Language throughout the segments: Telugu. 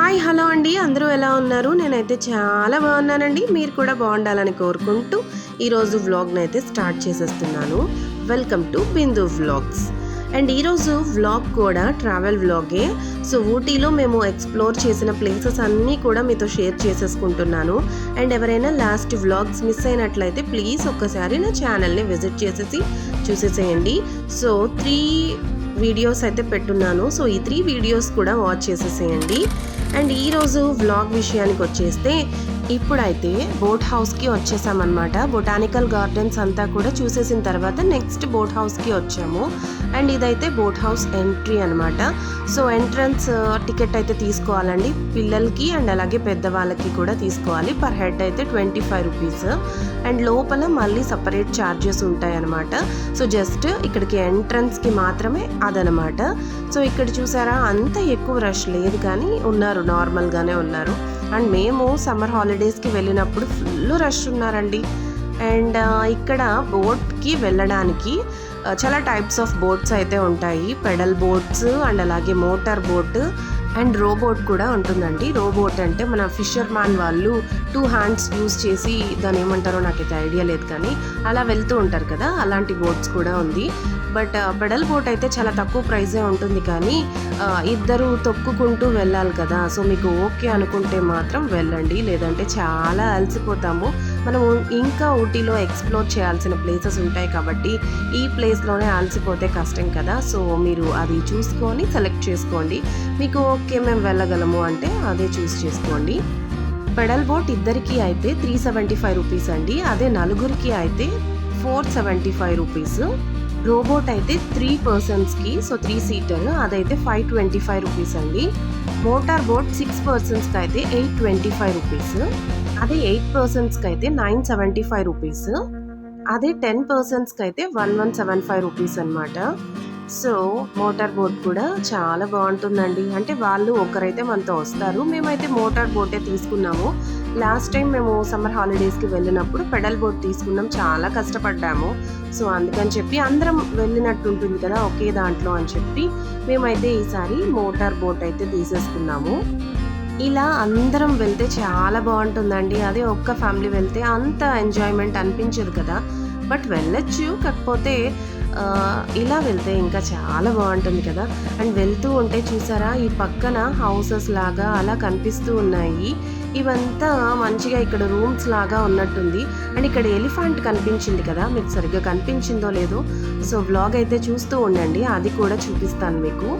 హాయ్ హలో అండి. అందరూ ఎలా ఉన్నారు? నేనైతే చాలా బాగున్నానండి. మీరు కూడా బాగుండాలని కోరుకుంటూ ఈరోజు వ్లాగ్ని అయితే స్టార్ట్ చేసేస్తున్నాను. Welcome to Bindu vlogs and ఈరోజు వ్లాగ్ కూడా ట్రావెల్ వ్లాగే సో ఊటీలో మేము ఎక్స్ప్లోర్ చేసిన ప్లేసెస్ అన్నీ కూడా మీతో షేర్ చేసేసుకుంటున్నాను. అండ్ ఎవరైనా లాస్ట్ వ్లాగ్స్ మిస్ అయినట్లయితే ప్లీజ్ ఒక్కసారి నా ఛానల్ని విజిట్ చేసేసి చూసేసేయండి. సో త్రీ వీడియోస్ అయితే పెట్టున్నాను. సో ఈ త్రీ వీడియోస్ కూడా వాచ్ చేసేసేయండి. అండ్ ఈరోజు వ్లాగ్ విషయానికి వచ్చేస్తే ఇప్పుడైతే బోట్ హౌస్కి వచ్చేసామన్నమాట. బొటానికల్ గార్డెన్స్ అంతా కూడా చూసేసిన తర్వాత నెక్స్ట్ బోట్ హౌస్కి వచ్చాము. అండ్ ఇదైతే బోట్ హౌస్ ఎంట్రీ అనమాట సో ఎంట్రన్స్ టికెట్ అయితే తీసుకోవాలండి. పిల్లలకి అండ్ అలాగే పెద్దవాళ్ళకి కూడా తీసుకోవాలి. పర్ హెడ్ అయితే ట్వంటీ ఫైవ్ రూపీస్. అండ్ లోపల మళ్ళీ సపరేట్ ఛార్జెస్ ఉంటాయి అనమాట సో జస్ట్ ఇక్కడికి ఎంట్రన్స్కి మాత్రమే అదనమాట సో ఇక్కడ చూసారా? అంత ఎక్కువ రష్ లేదు కానీ ఉన్నారు నార్మల్గానే ఉన్నారు. అండ్ మేము సమ్మర్ హాలిడేస్కి వెళ్ళినప్పుడు ఫుల్ రష్ ఉన్నారండి. అండ్ ఇక్కడ బోట్కి వెళ్ళడానికి చాలా టైప్స్ ఆఫ్ బోట్స్ అయితే ఉంటాయి. పెడల్ బోట్స్ అండ్ అలాగే మోటార్ బోట్ అండ్ రోబోట్ కూడా ఉంటుందండి. రోబోట్ అంటే మన ఫిషర్ మ్యాన్ వాళ్ళు టూ హ్యాండ్స్ యూస్ చేసి దాన్ని ఏమంటారో నాకైతే ఐడియా లేదు కానీ అలా వెళ్తూ ఉంటారు కదా అలాంటి బోట్స్ కూడా ఉంది. బట్ పెడల్ బోట్ అయితే చాలా తక్కువ ప్రైజే ఉంటుంది కానీ ఇద్దరు తొక్కుకుంటూ వెళ్ళాలి కదా సో మీకు ఓకే అనుకుంటే మాత్రం వెళ్ళండి. లేదంటే చాలా అలసిపోతాము. మనం ఇంకా ఊటీలో ఎక్స్ప్లోర్ చేయాల్సిన ప్లేసెస్ ఉంటాయి కాబట్టి ఈ ప్లేస్లోనే అలసిపోతే కష్టం కదా. సో మీరు అది చూసుకొని సెలెక్ట్ చేసుకోండి. మీకు ఓకే మేము వెళ్ళగలము అంటే అదే చూస్ చేసుకోండి. పెడల్ బోట్ ఇద్దరికి అయితే త్రీ సెవెంటీ ఫైవ్ రూపీస్ అండి. అదే నలుగురికి అయితే four seventy five rupees. Rowboat అయితే త్రీ పర్సన్స్కి సో త్రీ సీటర్ అదైతే ఫైవ్ ట్వంటీ ఫైవ్ రూపీస్ అండి. మోటార్ బోట్ సిక్స్ పర్సన్స్కి అయితే ఎయిట్ ట్వంటీ ఫైవ్ రూపీస్. అదే ఎయిట్ పర్సన్స్కి అయితే నైన్ సెవెంటీ ఫైవ్ రూపీస్. అదే టెన్ పర్సన్స్కి అయితే one one seven five rupees అనమాట సో మోటార్ బోట్ కూడా చాలా బాగుంటుందండి. అంటే వాళ్ళు ఒకరైతే మనతో వస్తారు. మేమైతే మోటార్ బోటే తీసుకున్నాము. లాస్ట్ టైం మేము సమ్మర్ హాలిడేస్కి వెళ్ళినప్పుడు పెడల్ బోట్ తీసుకున్నాం. చాలా కష్టపడ్డాము. సో అందుకని చెప్పి అందరం వెళ్ళినట్టు ఉంటుంది కదా ఒకే దాంట్లో అని చెప్పి మేమైతే ఈసారి మోటార్ బోట్ అయితే తీసేసుకున్నాము. ఇలా అందరం వెళ్తే చాలా బాగుంటుందండి. అదే ఒక్క ఫ్యామిలీ వెళ్తే అంత ఎంజాయ్మెంట్ అనిపించదు కదా. బట్ వెళ్ళొచ్చు. కాకపోతే ఇలా వెళ్తే ఇంకా చాలా బాగుంటుంది కదా. అండ్ వెళ్తూ ఉంటే చూసారా ఈ పక్కన హౌసెస్ లాగా అలా కనిపిస్తూ ఉన్నాయి. ఇవంతా మంచిగా ఇక్కడ రూమ్స్ లాగా ఉన్నట్టుంది. అండ్ ఇక్కడ ఎలిఫెంట్ కనిపించింది కదా మీకు సరిగ్గా కనిపించిందో లేదో. సో బ్లాగ్ అయితే చూస్తూ ఉండండి అది కూడా చూపిస్తాను మీకు.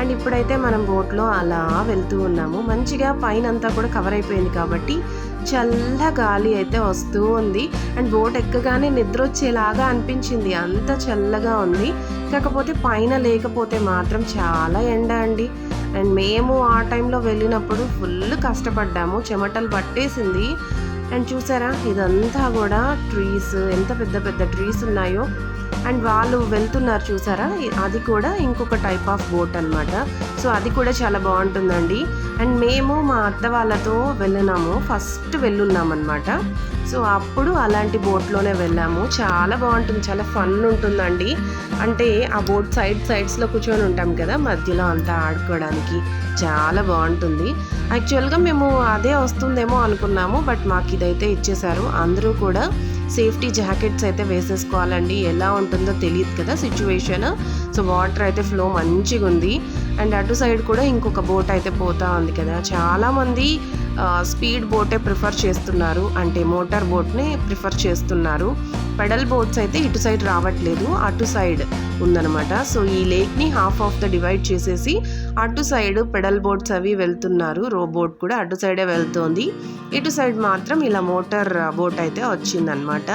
అండ్ ఇప్పుడైతే మనం బోట్లో అలా వెళ్తూ ఉన్నాము. మంచిగా పైన అంతా కూడా కవర్ అయిపోయింది కాబట్టి చల్ల గాలి అయితే వస్తూ ఉంది. అండ్ బోట్ ఎక్కగానే నిద్ర వచ్చేలాగా అనిపించింది. అంత చల్లగా ఉంది. కాకపోతే పైన లేకపోతే మాత్రం చాలా ఎండ అండి. అండ్ మేము ఆ టైంలో వెళ్ళినప్పుడు ఫుల్ కష్టపడ్డాము. చెమటలు పట్టేసింది. అండ్ చూసారా? ఇదంతా కూడా ట్రీస్. ఎంత పెద్ద పెద్ద ట్రీస్ ఉన్నాయో. అండ్ వాళ్ళు వెళ్తున్నారు చూసారా? అది కూడా ఇంకొక టైప్ ఆఫ్ బోట్ అన్నమాట. సో అది కూడా చాలా బాగుంటుందండి. అండ్ మేము మా అత్త వాళ్ళతో వెళ్ళినాము. ఫస్ట్ వెళ్ళున్నాం అనమాట సో అప్పుడు అలాంటి బోట్లోనే వెళ్ళాము. చాలా బాగుంటుంది. చాలా ఫన్ ఉంటుందండి. అంటే ఆ బోట్ సైడ్ సైడ్స్లో కూర్చొని ఉంటాం కదా మధ్యలో అంతా ఆడుకోవడానికి. చాలా బాగుంటుంది. యాక్చువల్గా మేము అదే వస్తుందేమో అనుకున్నాము బట్ మాకు ఇదైతే ఇచ్చేశారు. అందరూ కూడా సేఫ్టీ జాకెట్స్ అయితే వేసేసుకోవాలండి. ఎలా ఉంటుందో తెలియదు కదా సిచ్యువేషన్ సో వాటర్ అయితే ఫ్లో మంచిగా ఉంది అండ్ అటు సైడ్ కూడా ఇంకొక బోట్ అయితే పోతా ఉంది కదా. చాలామంది స్పీడ్ బోటే ప్రిఫర్ చేస్తున్నారు. అంటే మోటార్ బోట్ని ప్రిఫర్ చేస్తున్నారు. పెడల్ బోట్స్ అయితే ఇటు సైడ్ రావట్లేదు అటు సైడ్ ఉందన్నమాట. సో ఈ లేక్ని హాఫ్ ఆఫ్ ద డివైడ్ చేసేసి అటు సైడ్ పెడల్ బోట్స్ అవి వెళ్తున్నారు. రో బోట్ కూడా అటు సైడే వెళ్తోంది. ఇటు సైడ్ మాత్రం ఇలా మోటార్ బోట్ అయితే వచ్చిందనమాట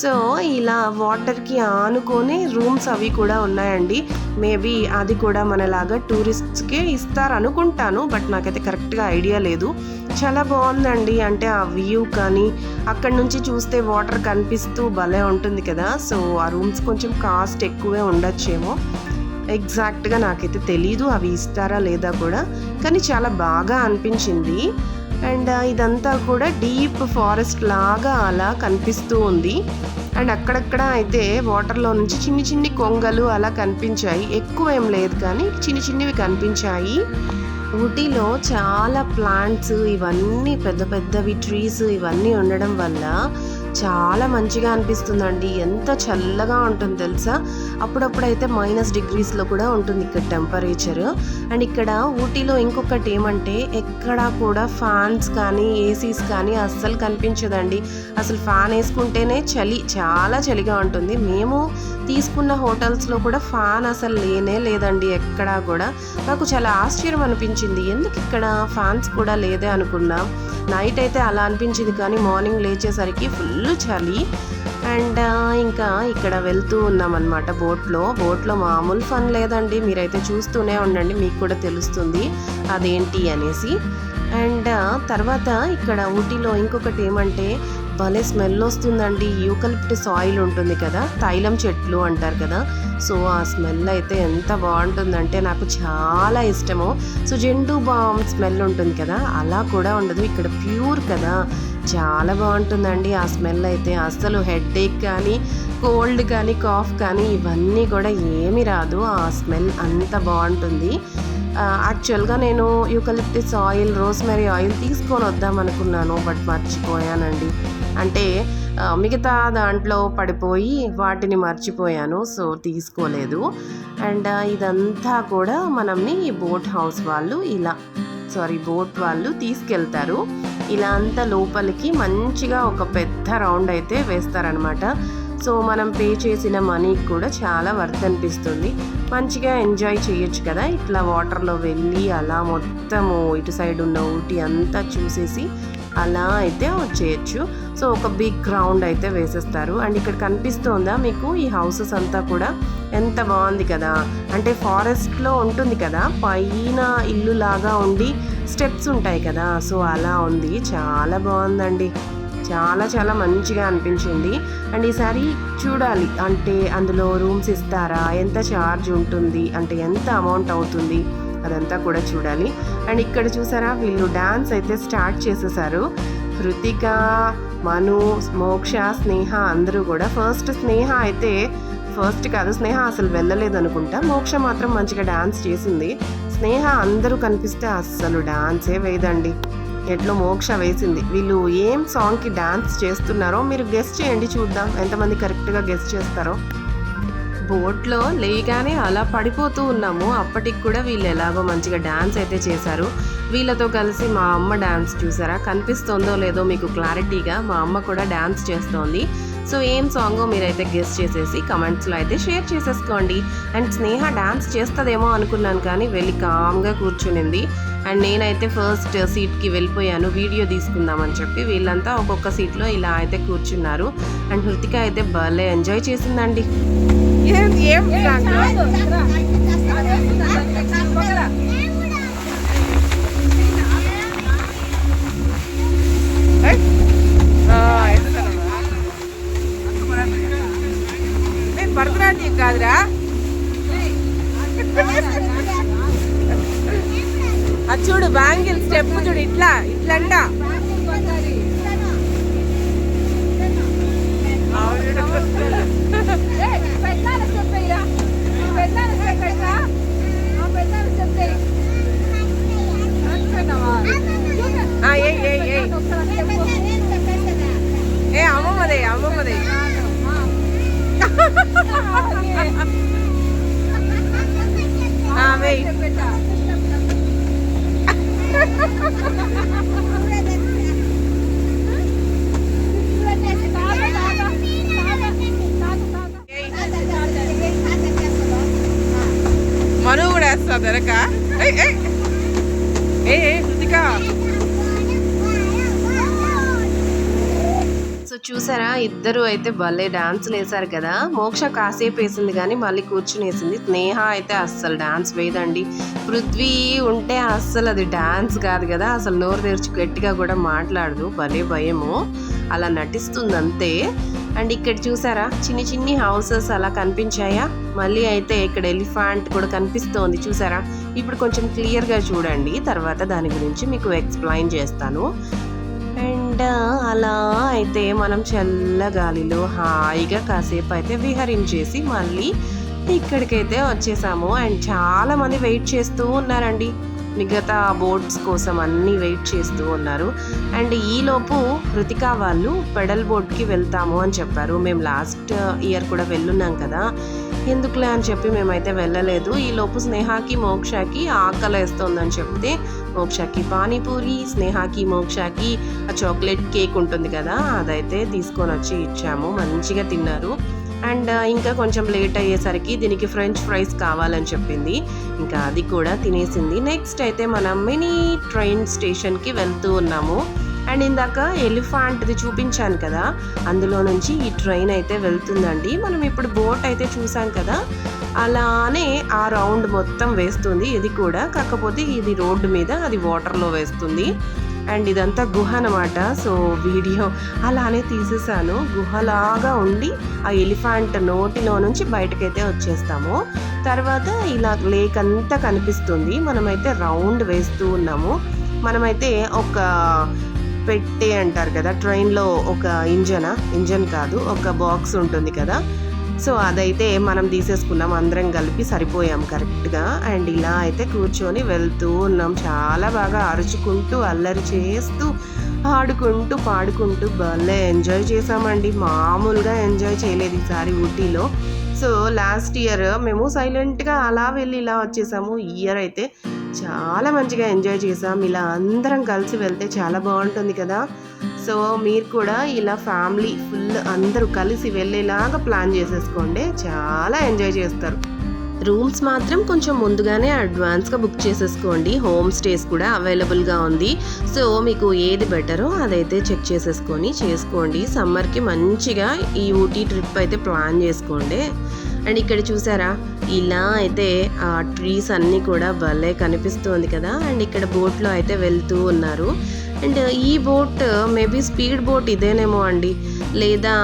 సో ఇలా వాటర్కి ఆనుకొని రూమ్స్ అవి కూడా ఉన్నాయండి. మేబీ అది కూడా మనలాగా టూరిస్ట్స్కే ఇస్తారు అనుకుంటాను బట్ నాకైతే కరెక్ట్గా ఐడియా లేదు. చాలా బాగుందండి. అంటే ఆ వ్యూ కానీ అక్కడ నుంచి చూస్తే వాటర్ కనిపిస్తూ భలే ఉంటుంది కదా. సో ఆ రూమ్స్ కొంచెం కాస్ట్ ఎక్కువే ఉండొచ్చేమో. ఎగ్జాక్ట్గా నాకైతే తెలీదు అవి ఇస్తారా లేదా కూడా. కానీ చాలా బాగా అనిపించింది. అండ్ ఇదంతా కూడా డీప్ ఫారెస్ట్ లాగా అలా కనిపిస్తూ ఉంది. అండ్ అక్కడక్కడ అయితే వాటర్లో నుంచి చిన్ని చిన్ని కొంగలు అలా కనిపించాయి. ఎక్కువ ఏం లేదు కానీ చిన్ని చిన్నవి కనిపించాయి. ఊటీలో చాలా ప్లాంట్స్ ఇవన్నీ పెద్ద పెద్దవి ట్రీస్ ఇవన్నీ ఉండడం వల్ల చాలా మంచిగా అనిపిస్తుందండి. ఎంత చల్లగా ఉంటుంది తెలుసా? అప్పుడప్పుడైతే మైనస్ డిగ్రీస్లో కూడా ఉంటుంది ఇక్కడ టెంపరేచర్ అండ్ ఇక్కడ ఊటీలో ఇంకొకటి ఏమంటే ఎక్కడా కూడా ఫ్యాన్స్ కానీ ఏసీస్ కానీ అస్సలు కనిపించదండి. అసలు ఫ్యాన్ వేసుకుంటేనే చలి చాలా చలిగా ఉంటుంది. మేము తీసుకున్న హోటల్స్లో కూడా ఫ్యాన్ అసలు లేనే లేదండి ఎక్కడా కూడా. నాకు చాలా ఆశ్చర్యం అనిపించింది. ఎందుకు ఇక్కడ ఫ్యాన్స్ కూడా లేదే అనుకున్నా. నైట్ అయితే అలా అనిపించింది కానీ మార్నింగ్ లేచేసరికి ఫుల్ చలి. అండ్ ఇంకా ఇక్కడ వెళ్తూ ఉన్నామన్నమాట బోట్లో. బోట్లో మామూలు ఫన్ లేదండి. మీరైతే చూస్తూనే ఉండండి మీకు కూడా తెలుస్తుంది అదేంటి అనేసి. అండ్ తర్వాత ఇక్కడ ఊటీలో ఇంకొకటి ఏమంటే భలే స్మెల్ వస్తుందండి. యూకలిప్టస్ ఆయిల్ ఉంటుంది కదా తైలం చెట్లు అంటారు కదా. సో ఆ స్మెల్ అయితే ఎంత బాగుంటుందంటే నాకు చాలా ఇష్టము. సో జెండు బామ్ స్మెల్ ఉంటుంది కదా అలా కూడా ఉండదు. ఇక్కడ ప్యూర్ కదా చాలా బాగుంటుందండి ఆ స్మెల్ అయితే. అస్సలు హెడ్ ఏక్ కానీ కోల్డ్ కానీ కాఫ్ కానీ ఇవన్నీ కూడా ఏమి రాదు. ఆ స్మెల్ అంత బాగుంటుంది. యాక్చువల్గా నేను యూకలిప్టిస్ ఆయిల్ రోస్మెరీ ఆయిల్ తీసుకొని వద్దాం అనుకున్నాను బట్ మర్చిపోయానండి. అంటే మిగతా దాంట్లో పడిపోయి వాటిని మర్చిపోయాను సో తీసుకోలేదు. అండ్ ఇదంతా కూడా మనల్ని బోట్ హౌస్ వాళ్ళు ఇలా సారీ బోట్ వాళ్ళు తీసుకెళ్తారు. ఇలా అంతా లోపలికి మంచిగా ఒక పెద్ద రౌండ్ అయితే వేస్తారనమాట సో మనం పే చేసిన మనీకి కూడా చాలా వర్త్ అనిపిస్తుంది. మంచిగా ఎంజాయ్ చేయొచ్చు కదా. ఇట్లా వాటర్లో వెళ్ళి అలా మొత్తము ఇటు సైడ్ ఉన్న ఊటీ అంతా చూసేసి అలా అయితే వచ్చేయచ్చు. సో ఒక బిగ్ గ్రౌండ్ అయితే వేసేస్తారు. అండ్ ఇక్కడ కనిపిస్తోందా మీకు ఈ హౌసెస్ అంతా కూడా? ఎంత బాగుంది కదా. అంటే ఫారెస్ట్లో ఉంటుంది కదా. పైన ఇల్లు లాగా ఉండి స్టెప్స్ ఉంటాయి కదా. సో అలా ఉంది. చాలా బాగుందండి. చాలా చాలా మంచిగా అనిపించింది. అండ్ ఈసారి చూడాలి. అంటే అందులో రూమ్స్ ఇస్తారా? ఎంత ఛార్జ్ ఉంటుంది? అంటే ఎంత అమౌంట్ అవుతుంది? అదంతా కూడా చూడాలి. అండ్ ఇక్కడ చూసారా? వీళ్ళు డ్యాన్స్ అయితే స్టార్ట్ చేసేసారు. హృతిక మను మోక్ష స్నేహ అందరూ కూడా. ఫస్ట్ స్నేహ అయితే ఫస్ట్ కాదు స్నేహ అసలు వెళ్ళలేదు అనుకుంటా. మోక్ష మాత్రం మంచిగా డ్యాన్స్ చేసింది. స్నేహ అందరూ కనిపిస్తే అస్సలు డాన్సే వేయదండి ఎట్లో మోక్ష వేసింది. వీళ్ళు ఏం సాంగ్కి డాన్స్ చేస్తున్నారో మీరు గెస్ట్ చేయండి చూద్దాం. ఎంతమంది కరెక్ట్గా గెస్ట్ చేస్తారో. బోట్లో లేయగానే అలా పడిపోతూ ఉన్నాము. అప్పటికి కూడా వీళ్ళు ఎలాగో మంచిగా డ్యాన్స్ అయితే చేశారు. వీళ్ళతో కలిసి మా అమ్మ డ్యాన్స్ చూసారా? కనిపిస్తోందో లేదో మీకు క్లారిటీగా మా అమ్మ కూడా డ్యాన్స్ చేస్తోంది. సో ఏం సాంగో మీరైతే గెస్ట్ చేసేసి కమెంట్స్లో అయితే షేర్ చేసేసుకోండి. అండ్ స్నేహ డాన్స్ చేస్తుందేమో అనుకున్నాను కానీ వెళ్ళి కామ్గా కూర్చునింది. అండ్ నేనైతే ఫస్ట్ సీట్కి వెళ్ళిపోయాను. వీడియో తీసుకుందామని చెప్పి వీళ్ళంతా ఒక్కొక్క సీట్లో ఇలా అయితే కూర్చున్నారు. అండ్ హృతిక అయితే భలే ఎంజాయ్ చేసిందండి. ఏం దొరక ఏ కృతిక. సో చూసారా ఇద్దరు అయితే భలే డాన్స్లు వేశారు కదా. మోక్ష కాసేపు వేసింది కానీ మళ్ళీ కూర్చుని వేసింది. స్నేహ అయితే అస్సలు డాన్స్ వేయదండి. పృథ్వీ ఉంటే అస్సలు అది డాన్స్ కాదు కదా. అసలు నోరు తెరిచి గట్టిగా కూడా మాట్లాడదు. భలే భయము. అలా నటిస్తుంది అంతే అండ్ ఇక్కడ చూసారా? చిన్ని చిన్ని హౌసెస్ అలా కనిపించాయా? మళ్ళీ అయితే ఇక్కడ ఎలిఫాంట్ కూడా కనిపిస్తోంది చూసారా? ఇప్పుడు కొంచెం క్లియర్గా చూడండి. తర్వాత దాని గురించి మీకు ఎక్స్ప్లెయిన్ చేస్తాను. అండ్ అలా అయితే మనం చల్లగాలిలో హాయిగా కాసేపు అయితే విహరించేసి మళ్ళీ ఇక్కడికైతే వచ్చేసాము. అండ్ చాలా మంది వెయిట్ చేస్తూ ఉన్నారండి. మిగతా బోట్స్ కోసం అన్నీ వెయిట్ చేస్తూ ఉన్నారు. అండ్ ఈలోపు కృతికా వాళ్ళు పెడల్ బోట్కి వెళ్తాము అని చెప్పారు. మేము లాస్ట్ ఇయర్ కూడా వెళ్ళున్నాం కదా. ఎందుకులే అని చెప్పి మేమైతే వెళ్ళలేదు. ఈలోపు స్నేహాకి మోక్షకి ఆకలేస్తుందని చెప్తే మోక్షకి పానీపూరి స్నేహాకి మోక్షకి ఆ చాక్లెట్ కేక్ ఉంటుంది కదా అదైతే తీసుకొని వచ్చి ఇచ్చాము. మంచిగా తిన్నారు. అండ్ ఇంకా కొంచెం లేట్ అయ్యేసరికి దీనికి ఫ్రెంచ్ ఫ్రైస్ కావాలని చెప్పింది. ఇంకా అది కూడా తినేసింది. నెక్స్ట్ అయితే మనం మినీ ట్రైన్ స్టేషన్కి వెళ్తూ ఉన్నాము. అండ్ ఇందాక ఎలిఫాంట్ది చూపించాను కదా అందులో నుంచి ఈ ట్రైన్ అయితే వెళ్తుందండి. మనం ఇప్పుడు బోట్ అయితే చూసాం కదా అలానే ఆ రౌండ్ మొత్తం వేస్తుంది. ఇది కూడా కాకపోతే ఇది రోడ్డు మీద అది వాటర్లో వేస్తుంది. అండ్ ఇదంతా గుహ అనమాట సో వీడియో అలానే తీసేసాను. గుహలాగా ఉండి ఆ ఎలిఫెంట్ నోటిలో నుంచి బయటకైతే వచ్చేస్తాము. తర్వాత ఇలా లేక్ అంతా కనిపిస్తుంది. మనమైతే రౌండ్ వేస్తూ ఉన్నాము. మనమైతే ఒక పెట్టే అంటారు కదా ట్రైన్లో ఒక ఇంజనా? ఇంజన్ కాదు ఒక బాక్స్ ఉంటుంది కదా. సో అదైతే మనం తీసేసుకున్నాం అందరం కలిపి సరిపోయాం కరెక్ట్గా. అండ్ ఇలా అయితే కూర్చొని వెళ్తూ ఉన్నాం. చాలా బాగా అరుచుకుంటూ అల్లరి చేస్తూ ఆడుకుంటూ పాడుకుంటూ భలే ఎంజాయ్ చేసామండి మామూలుగా ఎంజాయ్ చేయలేదు ఈసారి ఊటీలో. సో లాస్ట్ ఇయర్ మేము సైలెంట్గా అలా వెళ్ళి ఇలా వచ్చేసాము. ఈ ఇయర్ అయితే చాలా మంచిగా ఎంజాయ్ చేసాం ఇలా అందరం కలిసి వెళ్తే చాలా బాగుంటుంది కదా. సో మీరు కూడా ఇలా ఫ్యామిలీ ఫుల్ అందరూ కలిసి వెళ్ళేలాగా ప్లాన్ చేసేసుకోండి. చాలా ఎంజాయ్ చేస్తారు. రూమ్స్ మాత్రం కొంచెం ముందుగానే అడ్వాన్స్గా బుక్ చేసేసుకోండి. హోమ్ స్టేస్ కూడా అవైలబుల్గా ఉంది. సో మీకు ఏది బెటరో అదైతే చెక్ చేసేసుకొని చేసుకోండి. సమ్మర్కి మంచిగా ఈ ఊటీ ట్రిప్ అయితే ప్లాన్ చేసుకోండి. అండ్ ఇక్కడ చూసారా? ఇలా అయితే ఆ ట్రీస్ అన్నీ కూడా భలే కనిపిస్తుంది కదా? అండ్ ఇక్కడ బోట్లో అయితే వెళ్తూ ఉన్నారు. అండ్ ఈ బోట్ మేబీ స్పీడ్ బోట్ ఇదేనేమో అండి. లేదా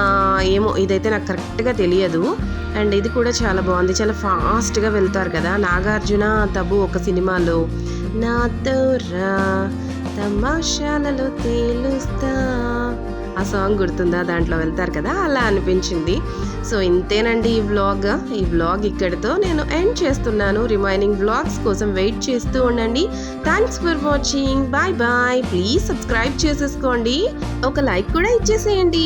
ఏమో ఇదైతే నాకు కరెక్ట్గా తెలియదు. అండ్ ఇది కూడా చాలా బాగుంది. చాలా ఫాస్ట్గా వెళ్తారు కదా. నాగార్జున తబు ఒక సినిమాలో నాతో రా తమాషాలలో తేలుస్తా ఆ సాంగ్ గుర్తుందా? దాంట్లో వెళ్తారు కదా అలా అనిపించింది. సో ఇంతేనండి ఈ వ్లాగ్ ఈ వ్లాగ్ ఇక్కడితో నేను ఎండ్ చేస్తున్నాను. రిమైనింగ్ వ్లాగ్స్ కోసం వెయిట్ చేస్తూ ఉండండి. Thanks for watching bye bye please subscribe చేసేసుకోండి. ఒక లైక్ కూడా ఇచ్చేసేయండి.